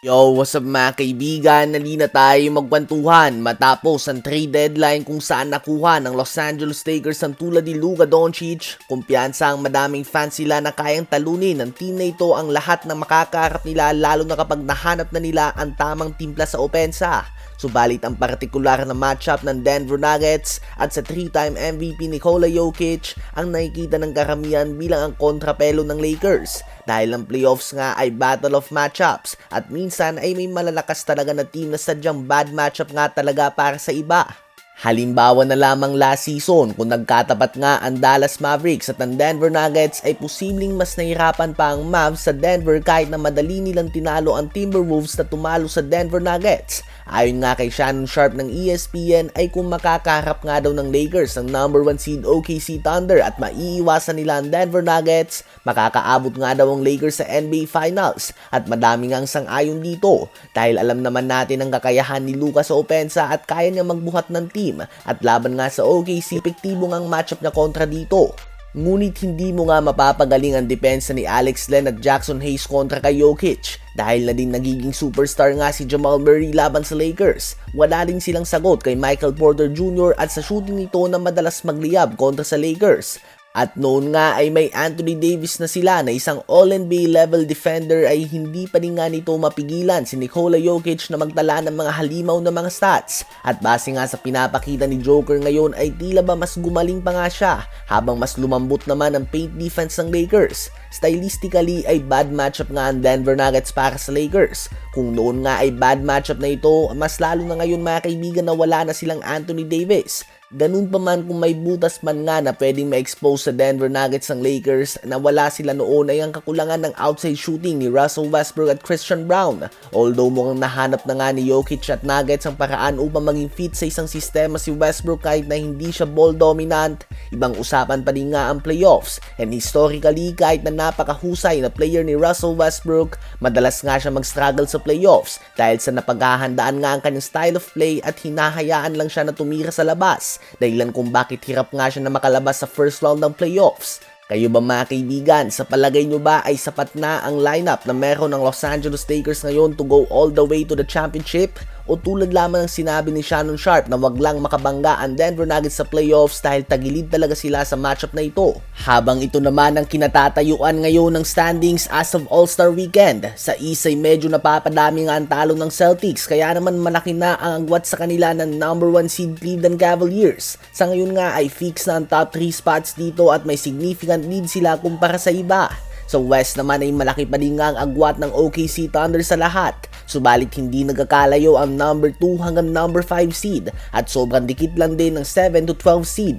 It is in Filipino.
Yo, what's up mga kaibigan? Nali na tayo magkwentuhan matapos ang trade deadline kung saan nakuha ng Los Angeles Lakers ang tulad ni Luka Doncic. Kumpiyansa ang madaming fans sila na kayang talunin ng team na ito ang lahat ng makakarap nila lalo na kapag nahanap na nila ang tamang timpla sa opensa. Subalit ang partikular na matchup ng Denver Nuggets at sa 3-time MVP Nikola Jokic ang nakikita ng karamihan bilang ang kontrapelo ng Lakers dahil ang playoffs nga ay battle of matchups at minsan ay may malalakas talaga na team na sadyang bad matchup nga talaga para sa iba. Halimbawa na lamang last season kung nagkatapat nga ang Dallas Mavericks at ang Denver Nuggets ay posibleng mas nahirapan pa ang Mavs sa Denver kahit na madali nilang tinalo ang Timberwolves na tumalo sa Denver Nuggets. Ayon nga kay Shannon Sharp ng ESPN ay kung makakaharap nga daw ng Lakers ang number 1 seed OKC Thunder at maiiwasan nila ang Denver Nuggets, makakaabot nga daw ang Lakers sa NBA Finals at madami nga ang sang-ayon dito dahil alam naman natin ang kakayahan ni Luka sa opensa at kaya niya magbuhat ng team at laban nga sa OKC, epektibo nga ang matchup niya kontra dito. Ngunit hindi mo nga mapapagaling ang depensa ni Alex Len at Jackson Hayes kontra kay Jokic dahil na din nagiging superstar nga si Jamal Murray laban sa Lakers. Wala din silang sagot kay Michael Porter Jr. at sa shooting nito na madalas magliyab kontra sa Lakers. At noon nga ay may Anthony Davis na sila na isang All-NBA level defender ay hindi pa rin nga nito mapigilan si Nikola Jokic na magtala ng mga halimaw na mga stats. At base nga sa pinapakita ni Joker ngayon ay tila ba mas gumaling pa nga siya habang mas lumambot naman ang paint defense ng Lakers. Stylistically ay bad matchup nga ang Denver Nuggets para sa Lakers. Kung noon nga ay bad matchup na ito, mas lalo na ngayon mga kaibigan na wala na silang Anthony Davis. Ganun pa man kung may butas man nga na pwedeng ma-expose sa Denver Nuggets ng Lakers na wala sila noon ay ang kakulangan ng outside shooting ni Russell Westbrook at Christian Brown. Although mukhang nahanap na nga ni Jokic at Nuggets ang paraan upang maging fit sa isang sistema si Westbrook kahit na hindi siya ball dominant, ibang usapan pa din nga ang playoffs. And historically, kahit na napakahusay na player ni Russell Westbrook, madalas nga siya mag-struggle sa playoffs dahil sa napaghahandaan nga ang kanyang style of play at hinahayaan lang siya na tumira sa labas dahilan kung bakit hirap nga siya na makalabas sa first round ng playoffs. Kayo ba mga kaibigan, sa palagay nyo ba ay sapat na ang lineup na meron ng Los Angeles Lakers ngayon to go all the way to the championship? O tulad lamang ng sinabi ni Shannon Sharp na wag lang makabangga ang Denver Nuggets sa playoffs dahil tagilid talaga sila sa matchup na ito. Habang ito naman ang kinatatayuan ngayon ng standings as of All-Star Weekend. Sa East ay medyo napapadami nga ang talo ng Celtics kaya naman malaki na ang agwat sa kanila ng number 1 seed Cleveland Cavaliers. Sa ngayon nga ay fix na ang top 3 spots dito at may significant lead sila kumpara sa iba. Sa West naman ay malaki pa din nga ang agwat ng OKC Thunder sa lahat. Subalit hindi nagkakalayo ang number 2 hanggang number 5 seed at sobrang dikit lang din ng 7 to 12 seed.